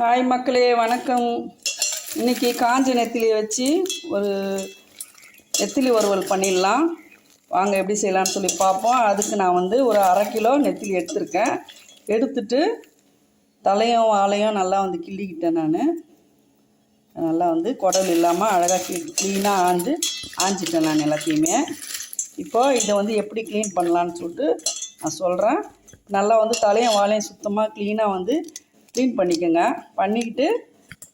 Hi மக்களே வணக்கம். இன்னைக்கு காஞ்ச நெத்திலியை வச்சு ஒரு நெத்திலி வறுவல் பண்ணிடலாம். வாங்க எப்படி செய்யலாம்னு சொல்லி பார்ப்போம். அதுக்கு நான் வந்து ஒரு அரை கிலோ நெத்திலி எடுத்திருக்கேன். எடுத்துட்டு தலையும் வாழையும் நல்லா வந்து கிள்ளிக்கிட்டேன் நான். நல்லா வந்து குடல் இல்லாமல் அழகாக க்ளீனாக ஆஞ்சு ஆஞ்சிட்டேன் நான் எல்லாத்தையுமே. இப்போ இதை வந்து எப்படி க்ளீன் பண்ணலான்னு சொல்லிட்டு நான் சொல்கிறேன் நல்லா வந்து தலையும் வாழையும் சுத்தமாக க்ளீனாக வந்து க்ளீன் பண்ணிக்கோங்க. பண்ணிக்கிட்டு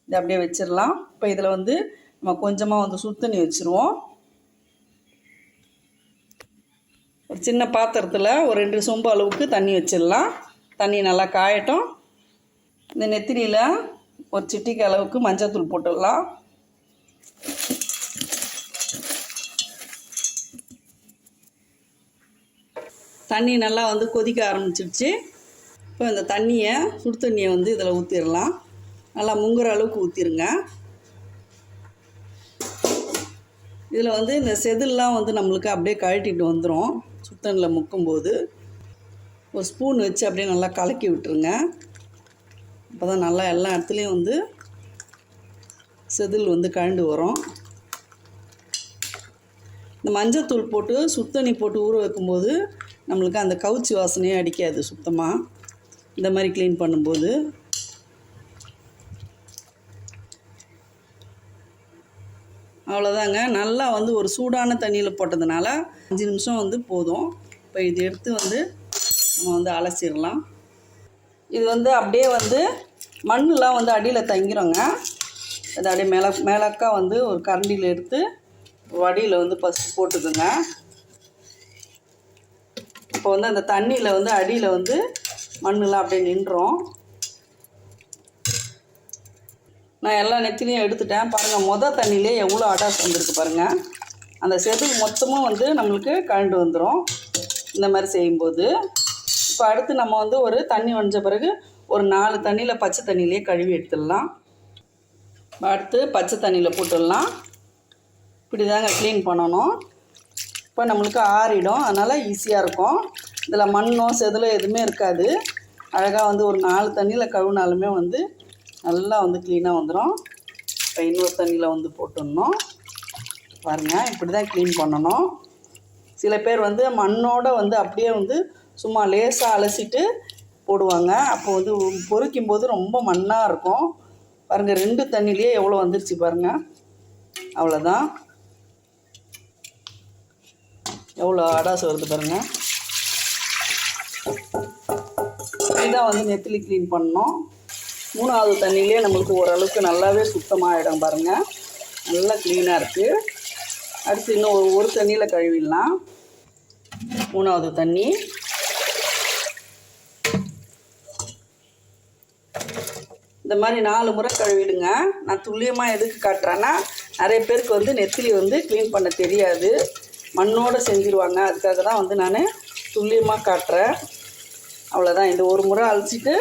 இதை அப்படியே வச்சிடலாம். இப்போ இதில் வந்து நம்ம கொஞ்சமாக வந்து சுத்தண்ணி வச்சுருவோம். ஒரு சின்ன பாத்திரத்தில் ஒரு ரெண்டு சொம்பு அளவுக்கு தண்ணி வச்சிடலாம். தண்ணி நல்லா காயட்டும். இந்த நெத்திரியில் ஒரு சிட்டிக்கு அளவுக்கு மஞ்சத்தூள் போட்டுடலாம். தண்ணி நல்லா வந்து கொதிக்க ஆரம்பிச்சிடுச்சு இப்போ இந்த தண்ணியை சுடு தண்ணியை வந்து இதில் ஊற்றிடலாம் நல்லா முங்குற அளவுக்கு ஊற்றிருங்க இதில் வந்து இந்த செதில்லாம் வந்து நம்மளுக்கு அப்படியே கழட்டிட்டு வந்துடும் சுத்தனில் முக்கும்போது. ஒரு ஸ்பூன் வச்சு அப்படியே நல்லா கலக்கி விட்டுருங்க. அப்போ தான் நல்லா எல்லா இடத்துலையும் வந்து செதில் வந்து கழண்டு வரும். இந்த மஞ்சத்தூள் போட்டு சுத்தண்ணி போட்டு ஊற வைக்கும்போது நம்மளுக்கு அந்த கவுச்சி வாசனையே அடிக்காது சுத்தமாக இந்த மாதிரி க்ளீன் பண்ணும்போது அவ்வளோதாங்க நல்லா வந்து ஒரு சூடான தண்ணியில் போட்டதுனால அஞ்சு நிமிஷம் வந்து போதும். இப்போ இது எடுத்து வந்து நம்ம வந்து அலசிடலாம். இது வந்து அப்படியே வந்து மண்ணெலாம் வந்து அடியில் தங்கிருங்க. அது அப்படியே மேல மேலக்கா வந்து ஒரு கரண்டியில் எடுத்து வடியில் வந்து ஃபஸ்ட்டு போட்டுக்குங்க. இப்போ வந்து அந்த தண்ணியில் வந்து அடியில் வந்து மண்ணெலாம் அப்படியே நின்றோம். நான் எல்லா நெத்திலையும் எடுத்துட்டேன். பாருங்கள் மொதல் தண்ணியிலே எவ்வளோ அடாஸ் வந்திருக்கு பாருங்கள் அந்த செதில் மொத்தமும் வந்து நம்மளுக்கு கழண்டு வந்துடும் இந்த மாதிரி செய்யும்போது. இப்போ அடுத்து நம்ம வந்து ஒரு தண்ணி வடிஞ்ச பிறகு ஒரு நாலு தண்ணியில் பச்சை தண்ணியிலே கழுவி எடுத்துடலாம். அடுத்து பச்சை தண்ணியில் போட்டுடலாம். இப்படி தாங்க க்ளீன் பண்ணணும். இப்போ நம்மளுக்கு ஆறிடும். அதனால் ஈஸியாக இருக்கும். இதில் மண்ணோ செதிலோ எதுவுமே இருக்காது. அழகாக வந்து ஒரு நாலு தண்ணியில் கழுவினாலுமே வந்து நல்லா வந்து க்ளீனாக வந்துடும் இப்போ இன்னொரு தண்ணியில் வந்து போட்டுடணும். பாருங்கள் இப்படி தான் க்ளீன் பண்ணணும். சில பேர் வந்து மண்ணோடு வந்து அப்படியே வந்து சும்மா லேசாக அலசிட்டு போடுவாங்க. அப்போ வந்து பொரிக்கும் போது ரொம்ப மண்ணாக இருக்கும். பாருங்கள் ரெண்டு தண்ணிலேயே எவ்வளோ வந்துருச்சு பாருங்கள் அவ்வளோதான். எவ்வளோ அடாசு வருது பாருங்கள் தான் வந்து நெத்திலி க்ளீன் பண்ணோம் மூணாவது தண்ணியிலே நம்மளுக்கு ஓரளவுக்கு நல்லாவே சுத்தமாகிடும் பாருங்கள் நல்லா க்ளீனாக இருக்குது அடுத்து இன்னும் ஒரு ஒரு தண்ணியில் கழுவிடலாம். மூணாவது தண்ணி. இந்த மாதிரி நாலு முறை கழுவிடுங்க. நான் துல்லியமாக எதுக்கு காட்டுறேன்னா நிறைய பேருக்கு வந்து நெத்திலி வந்து க்ளீன் பண்ண தெரியாது. மண்ணோடு செஞ்சுருவாங்க. அதுக்காக தான் வந்து நான் துல்லியமாக காட்டுறேன். அவ்வளோதான் இந்த ஒரு முறை அலசிட்டு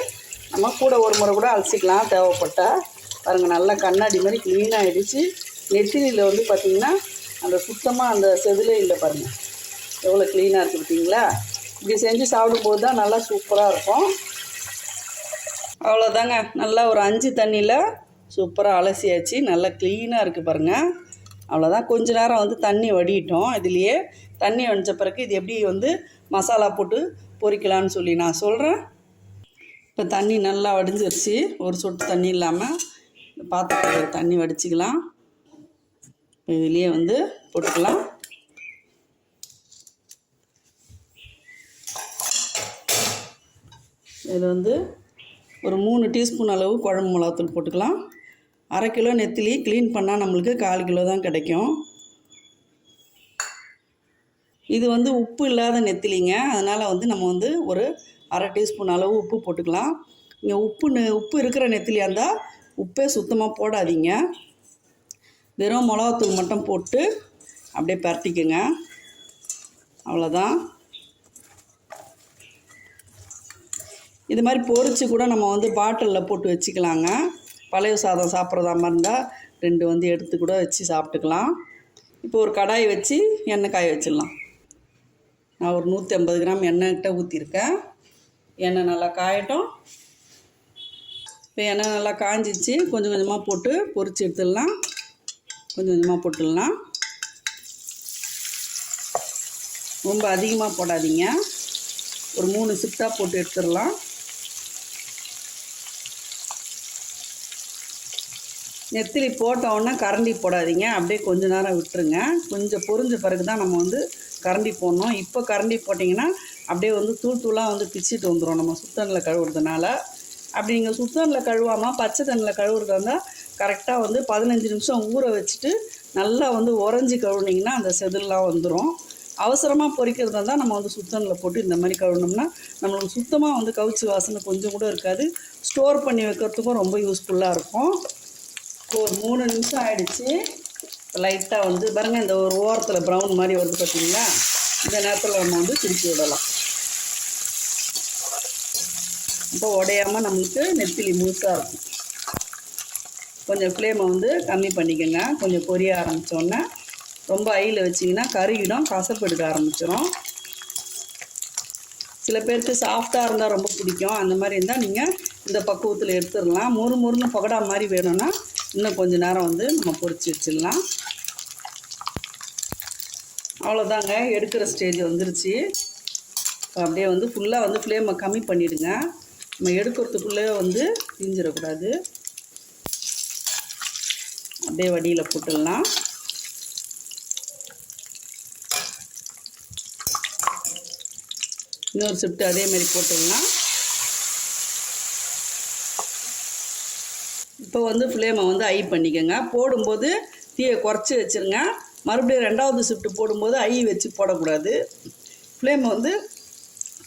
நம்ம கூட ஒரு முறை கூட அலசிக்கலாம் தேவைப்பட்டால் பாருங்கள் நல்லா கண்ணாடி மாதிரி க்ளீனாக ஆகிடுச்சு நெத்திலியில் வந்து பார்த்திங்கன்னா அந்த சுத்தமாக அந்த செதிலே இல்லை பாருங்கள் எவ்வளோ க்ளீனாக இருக்குது பார்த்தீங்களா இப்படி செஞ்சு சாப்பிடும்போது தான் நல்லா சூப்பராக இருக்கும். அவ்வளோதாங்க நல்லா ஒரு அஞ்சு தண்ணியில் சூப்பராக அலசியாச்சு. நல்லா க்ளீனாக இருக்குது பாருங்கள் அவ்வளோதான் கொஞ்ச நேரம் வந்து தண்ணி வடிட்டோம் இதுலேயே தண்ணி வடித்த பிறகு இது எப்படி வந்து மசாலா போட்டு பொரிக்கலான்னு சொல்லி நான் சொல்கிறேன் இப்போ தண்ணி நல்லா வடிஞ்சிருச்சு. ஒரு சொட்டு தண்ணி இல்லாமல் பாத்திரத்தில் தண்ணி வடிச்சிக்கலாம். இப்போ இதுலேயே வந்து போட்டுக்கலாம். இதில் வந்து ஒரு மூணு டீஸ்பூன் அளவு குழம்பு மிளகாத்தூள் போட்டுக்கலாம். அரை கிலோ நெத்திலி க்ளீன் பண்ணால் நம்மளுக்கு கால் கிலோ தான் கிடைக்கும். இது வந்து உப்பு இல்லாத நெத்திலிங்க. அதனால் வந்து நம்ம வந்து ஒரு அரை டீஸ்பூன் அளவு உப்பு போட்டுக்கலாம். இங்கே உப்பு உப்பு இருக்கிற நெத்திலியாக இருந்தால் உப்பே சுத்தமாக போடாதீங்க. வெறும் மிளகாத்தூள் மட்டும் போட்டு அப்படியே பரட்டிக்குங்க. அவ்வளோதான் இது மாதிரி பொறிச்சு கூட நம்ம வந்து பாட்டிலில் போட்டு வச்சுக்கலாங்க. பழைய சாதம் சாப்பிட்றதா மாதிரி இருந்தால் ரெண்டு வந்து எடுத்து கூட வச்சு சாப்பிட்டுக்கலாம். இப்போ ஒரு கடாய் வச்சு எண்ணெய் காய வச்சிடலாம். நான் ஒரு நூற்றி ஐம்பது கிராம் எண்ணெய்கிட்ட ஊற்றிருக்கேன் எண்ணெய் நல்லா காயட்டும். இப்போ எண்ணெய் நல்லா காஞ்சிச்சு. கொஞ்சம் கொஞ்சமாக போட்டு பொறிச்சு எடுத்துடலாம். கொஞ்சம் கொஞ்சமாக போட்டுடலாம். ரொம்ப அதிகமாக போடாதீங்க. ஒரு மூணு சிப்டாக போட்டு எடுத்துடலாம். நெத்திலி போட்ட உடனே கரண்டி போடாதீங்க. அப்படியே கொஞ்ச நேரம் விட்டுருங்க. கொஞ்சம் பொரிஞ்ச பிறகு தான் நம்ம வந்து கரண்டி போடணும். இப்போ கரண்டி போட்டிங்கன்னா அப்படியே வந்து தூள் தூளாக வந்து பிச்சுட்டு வந்துடும் நம்ம சுத்தனில் கழுவுறதுனால. அப்படி நீங்கள் சுத்தனில் கழுவாமல் பச்சை தண்ணியில் கழுவுறது இருந்தால் கரெக்டாக வந்து பதினஞ்சு நிமிஷம் ஊற வச்சுட்டு நல்லா வந்து உறைஞ்சி கழுவுனிங்கன்னா அந்த செதில்லாம் வந்துடும் அவசரமாக பொரிக்கிறதா இருந்தால் நம்ம வந்து சுத்தனில் போட்டு இந்த மாதிரி கழுவினோம்னா நம்மளுக்கு சுத்தமாக வந்து கவுச்சி வாசனை கொஞ்சம் கூட இருக்காது. ஸ்டோர் பண்ணி வைக்கிறதுக்கும் ரொம்ப யூஸ்ஃபுல்லாக இருக்கும். ஒரு மூணு நிமிஷம் ஆயிடுச்சு. லைட்டாக வந்து பாருங்க இந்த ஒரு ஓரத்தில் ப்ரௌன் மாதிரி வருது பார்த்தீங்களா இந்த நேரத்தில் நம்ம வந்து திருப்பி விடலாம். இப்போ உடையாமல் நம்மளுக்கு நெத்திலி முழுசாக இருக்கும். கொஞ்சம் ஃப்ளேமை வந்து கம்மி பண்ணிக்கோங்க. கொஞ்சம் பொரிய ஆரம்பித்தோன்னே ரொம்ப ஐயில் வச்சிங்கன்னா கருகிடும் கசப்பு எடுக்க ஆரம்பிச்சிடும் சில பேருக்கு சாஃப்டாக இருந்தால் ரொம்ப பிடிக்கும். அந்த மாதிரி இருந்தால் நீங்கள் இந்த பக்குவத்தில் எடுத்துடலாம். முறு முறுன்னு பகடா மாதிரி வேணும்னா இன்னும் கொஞ்சம் நேரம் வந்து நம்ம பொரிச்சு வச்சிடலாம். அவ்வளோதாங்க எடுக்கிற ஸ்டேஜ் வந்துருச்சு. இப்போ அப்படியே வந்து ஃபுல்லாக வந்து ஃப்ளேமை கம்மி பண்ணிவிடுங்க நம்ம எடுக்கிறதுக்குள்ளே வந்து தீஞ்சிடக்கூடாது. அப்படியே வடியில் போட்டுடலாம். இன்னொரு ஷிஃப்ட் அதே மாதிரி போட்டுடலாம். இப்போ வந்து ஃப்ளேமை வந்து ஐ பண்ணிக்கோங்க. போடும்போது தீயை குறைச்சி வச்சுருங்க. மறுபடியும் ரெண்டாவது ஷிஃப்ட் போடும்போது ஐ வச்சு போடக்கூடாது. ஃப்ளேமை வந்து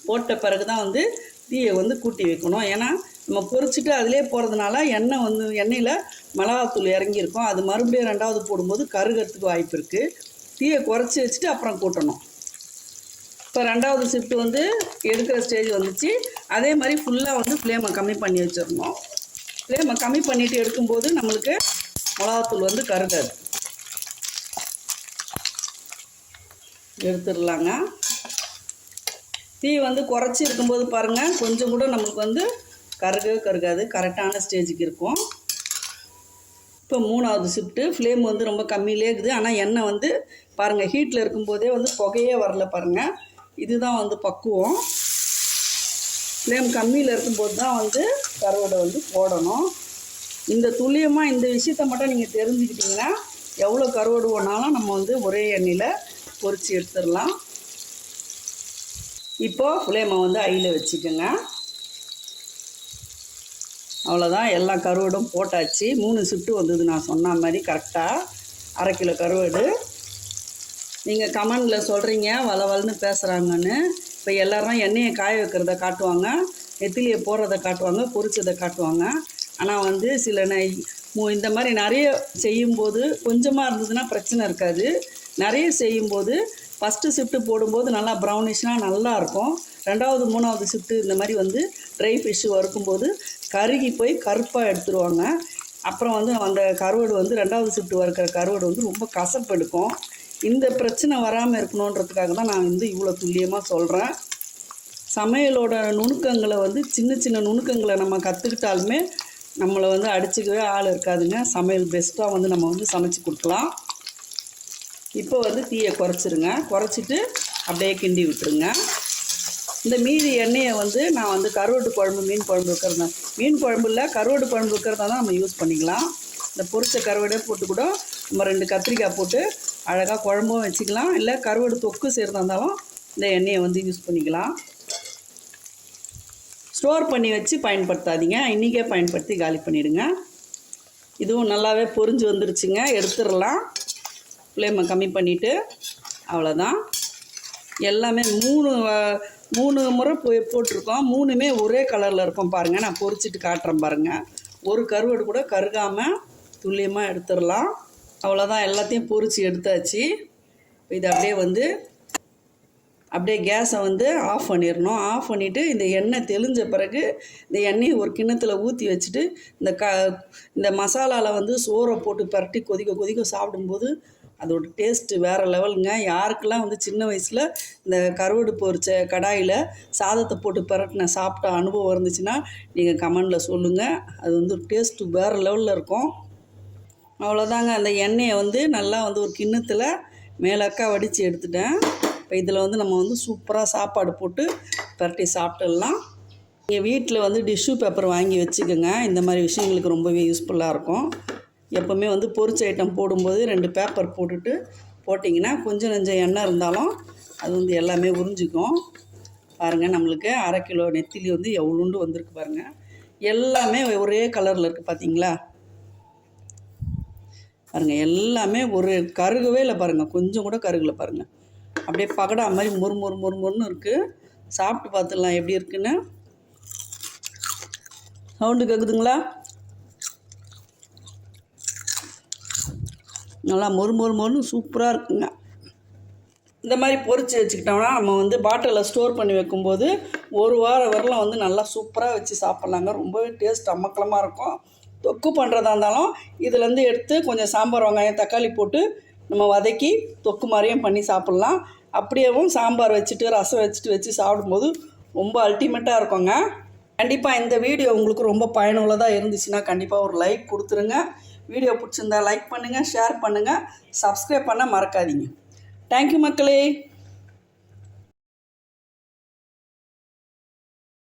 போட்ட பிறகு தான் வந்து தீயை வந்து கூட்டி வைக்கணும். ஏன்னா நம்ம பொரிச்சிட்டு அதிலே போகிறதுனால எண்ணெய் வந்து எண்ணெயில் மிளகாத்தூள் இறங்கியிருக்கும். அது மறுபடியும் ரெண்டாவது போடும்போது கருகிறதுக்கு வாய்ப்பு இருக்குது தீயை குறைச்சி வச்சுட்டு அப்புறம் கூட்டணும். இப்போ ரெண்டாவது ஷிஃப்ட் வந்து எடுக்கிற ஸ்டேஜ் வந்துச்சு. அதே மாதிரி ஃபுல்லாக வந்து ஃப்ளேமை கம்மி பண்ணி வச்சிடணும். ஃப்ளேமை கம்மி பண்ணிட்டு எடுக்கும்போது நம்மளுக்கு மிளகாத்தூள் வந்து கருகாது. எடுத்துடலாங்க. தீ வந்து குறைச்சி இருக்கும்போது பாருங்கள் கொஞ்சம் கூட நம்மளுக்கு வந்து கருகவே கருகாது. கரெக்டான ஸ்டேஜுக்கு இருக்கும். இப்போ மூணாவது ஷிஃப்ட்டு ஃப்ளேம் வந்து ரொம்ப கம்மியிலே இருக்குது. ஆனால் எண்ணெய் வந்து பாருங்கள் ஹீட்டில் இருக்கும்போதே வந்து புகையே வரல பாருங்கள் இதுதான் வந்து பக்குவம். ஃப்ளேம் கம்மியில் இருக்கும்போது தான் வந்து கருவடை வந்து போடணும். இந்த துல்லியமாக இந்த விஷயத்த மட்டும் நீங்கள் தெரிஞ்சுக்கிட்டிங்கன்னா எவ்வளோ கருவடு வேணாலும் நம்ம வந்து ஒரே எண்ணெயில் பொறிச்சு எடுத்துடலாம். இப்போது ஃப்ளேமை வந்து ஐயில் வச்சுக்கோங்க. அவ்வளோதான் எல்லா கருவடும் போட்டாச்சு. மூணு சுட்டு வந்தது நான் சொன்ன மாதிரி கரெக்டாக அரை கிலோ கருவாடு. நீங்கள் கமெண்டில் சொல்கிறீங்க வள வளன்னு பேசுகிறாங்கன்னு இப்போ எல்லோரும் எண்ணெயை காய வைக்கிறத காட்டுவாங்க நெத்திலியை போடுறத காட்டுவாங்க பொரிச்சதை காட்டுவாங்க. ஆனால் வந்து சில நை மு- இந்த மாதிரி நிறைய செய்யும்போது கொஞ்சமாக இருந்ததுன்னா பிரச்சனை இருக்காது. நிறைய செய்யும்போது ஃபஸ்ட்டு ஷிஃப்ட்டு போடும்போது நல்லா ப்ரௌனிஷ்னால் நல்லாயிருக்கும் ரெண்டாவது மூணாவது ஷிஃப்ட்டு இந்த மாதிரி வந்து ட்ரை ஃபிஷ்ஷு வறுக்கும்போது கருகி போய் கருப்பாக எடுத்துருவாங்க. அப்புறம் வந்து அந்த கருவாடு வந்து ரெண்டாவது ஷிஃப்ட் வறுக்கிற கருவாடு வந்து ரொம்ப கசப்பு எடுக்கும். இந்த பிரச்சனை வராமல் இருக்கணுன்றதுக்காக தான் நான் வந்து இவ்வளோ துல்லியமாக சொல்கிறேன் சமையலோட நுணுக்கங்களை வந்து சின்ன சின்ன நுணுக்கங்களை நம்ம கற்றுக்கிட்டாலுமே நம்மளை வந்து அடிச்சுக்கவே ஆள் இருக்காதுங்க. சமையல் பெஸ்ட்டாக வந்து நம்ம வந்து சமைச்சு கொடுக்கலாம். இப்போ வந்து தீயை குறைச்சிருங்க. குறைச்சிட்டு அப்படியே கிண்டி விட்டுருங்க. இந்த மீதி எண்ணெயை வந்து நான் வந்து கருவாட்டு குழம்பு மீன் குழம்பு வைக்கிறதா மீன் குழம்பு இல்லை கருவாட்டு குழம்பு வைக்கிறதா தான் நம்ம யூஸ் பண்ணிக்கலாம். இந்த பொரிச்ச கருவாடே போட்டு கூட நம்ம ரெண்டு கத்திரிக்காய் போட்டு அழகாக குழம்பும் வச்சுக்கலாம். இல்லை கருவாடு தொக்கு செய்கிறதா இருந்தாலும் இந்த எண்ணெயை வந்து யூஸ் பண்ணிக்கலாம். ஸ்டோர் பண்ணி வச்சு பயன்படுத்தாதீங்க. இன்றைக்கே பயன்படுத்தி காலி பண்ணிவிடுங்க இதுவும் நல்லாவே பொரிஞ்சு வந்துருச்சுங்க. எடுத்துடலாம். ஃப்ளேமை கம்மி பண்ணிவிட்டு அவ்வளோதான் எல்லாமே மூணு மூணு முறை போய் போட்டிருக்கோம். மூணுமே ஒரே கலரில் இருக்கும் பாருங்கள் நான் பொறிச்சிட்டு காட்டுறேன் பாருங்கள் ஒரு கருவாடு கூட கருகாமல் துல்லியமாக எடுத்துடலாம். அவ்வளோதான் எல்லாத்தையும் பொரிச்சு எடுத்தாச்சு. இது அப்படியே வந்து அப்படியே கேஸை வந்து ஆஃப் பண்ணிடணும். ஆஃப் பண்ணிவிட்டு இந்த எண்ணெய் தெளிஞ்ச பிறகு இந்த எண்ணெயை ஒரு கிண்ணத்தில் ஊற்றி வச்சுட்டு இந்த க இந்த மசாலாவில் வந்து சோறை போட்டு பரட்டி கொதிக்க கொதிக்க சாப்பிடும்போது அதோட டேஸ்ட்டு வேறு லெவலுங்க யாருக்கெல்லாம் வந்து சின்ன வயசில் இந்த கருவாடு பொரிச்ச கடாயில் சாதத்தை போட்டு பிரட்டின சாப்பிட்ட அனுபவம் இருந்துச்சுன்னா நீங்கள் கமெண்டில் சொல்லுங்கள் அது வந்து டேஸ்ட்டு வேறு லெவலில் இருக்கும். அவ்வளோதாங்க அந்த எண்ணெயை வந்து நல்லா வந்து ஒரு கிண்ணத்தில் மேலக்கா வடித்து எடுத்துட்டேன். இப்போ இதில் வந்து நம்ம வந்து சூப்பராக சாப்பாடு போட்டு பரட்டி சாப்பிட்டுடலாம். நீங்கள் வீட்டில் வந்து டிஷ்யூ பேப்பர் வாங்கி வச்சுக்கோங்க. இந்த மாதிரி விஷயங்களுக்கு ரொம்பவே யூஸ்ஃபுல்லாக இருக்கும். எப்போவுமே வந்து பொரிச்ச ஐட்டம் போடும்போது ரெண்டு பேப்பர் போட்டுட்டு போட்டிங்கன்னா கொஞ்சம் நெஞ்சம் எண்ணெய் இருந்தாலும் அது வந்து எல்லாமே உறிஞ்சிக்கும். பாருங்கள் நம்மளுக்கு அரை கிலோ நெத்திலி வந்து எவ்வளோண்டு வந்திருக்கு பாருங்கள் எல்லாமே ஒரே கலரில் இருக்குது பார்த்தீங்களா பாருங்கள் எல்லாமே ஒரு கருகவே இல்லை பாருங்கள் கொஞ்சம் கூட கருகலை பாருங்கள் அப்படியே பகடா மாதிரி மொறு மொறு மொறு மொறுன்னு இருக்குது சாப்பிட்டு பார்த்துடலாம் எப்படி இருக்குன்னு. சவுண்டு கேட்குதுங்களா நல்லா மொறு மொறு மொறுன்னு சூப்பராக இருக்குங்க. இந்த மாதிரி பொறிச்சு வச்சுக்கிட்டோம்னா நம்ம வந்து பாட்டிலில் ஸ்டோர் பண்ணி வைக்கும்போது ஒரு வாரம் வரலாம் வந்து நல்லா சூப்பராக வச்சு சாப்பிட்லாங்க. ரொம்பவே டேஸ்ட் அமக்கலமாக இருக்கும். தொக்கு பண்ணுறதா இருந்தாலும் இதுலேருந்து எடுத்து கொஞ்சம் சாம்பார் வெங்காயம் தக்காளி போட்டு நம்ம வதக்கி தொக்கு மாதிரியும் பண்ணி சாப்பிட்லாம். அப்படியேவும் சாம்பார் வச்சுட்டு ரசம் வச்சுட்டு வச்சு சாப்பிடும்போது ரொம்ப அல்டிமேட்டாக இருக்குங்க. கண்டிப்பாக இந்த வீடியோ உங்களுக்கு ரொம்ப பயனுள்ளதாக இருந்துச்சுன்னா கண்டிப்பாக ஒரு லைக் கொடுத்துருங்க. வீடியோ பிடிச்சிருந்தா லைக் பண்ணுங்கள் ஷேர் பண்ணுங்கள் சப்ஸ்கிரைப் பண்ண மறக்காதீங்க. தேங்க்யூ மக்களே.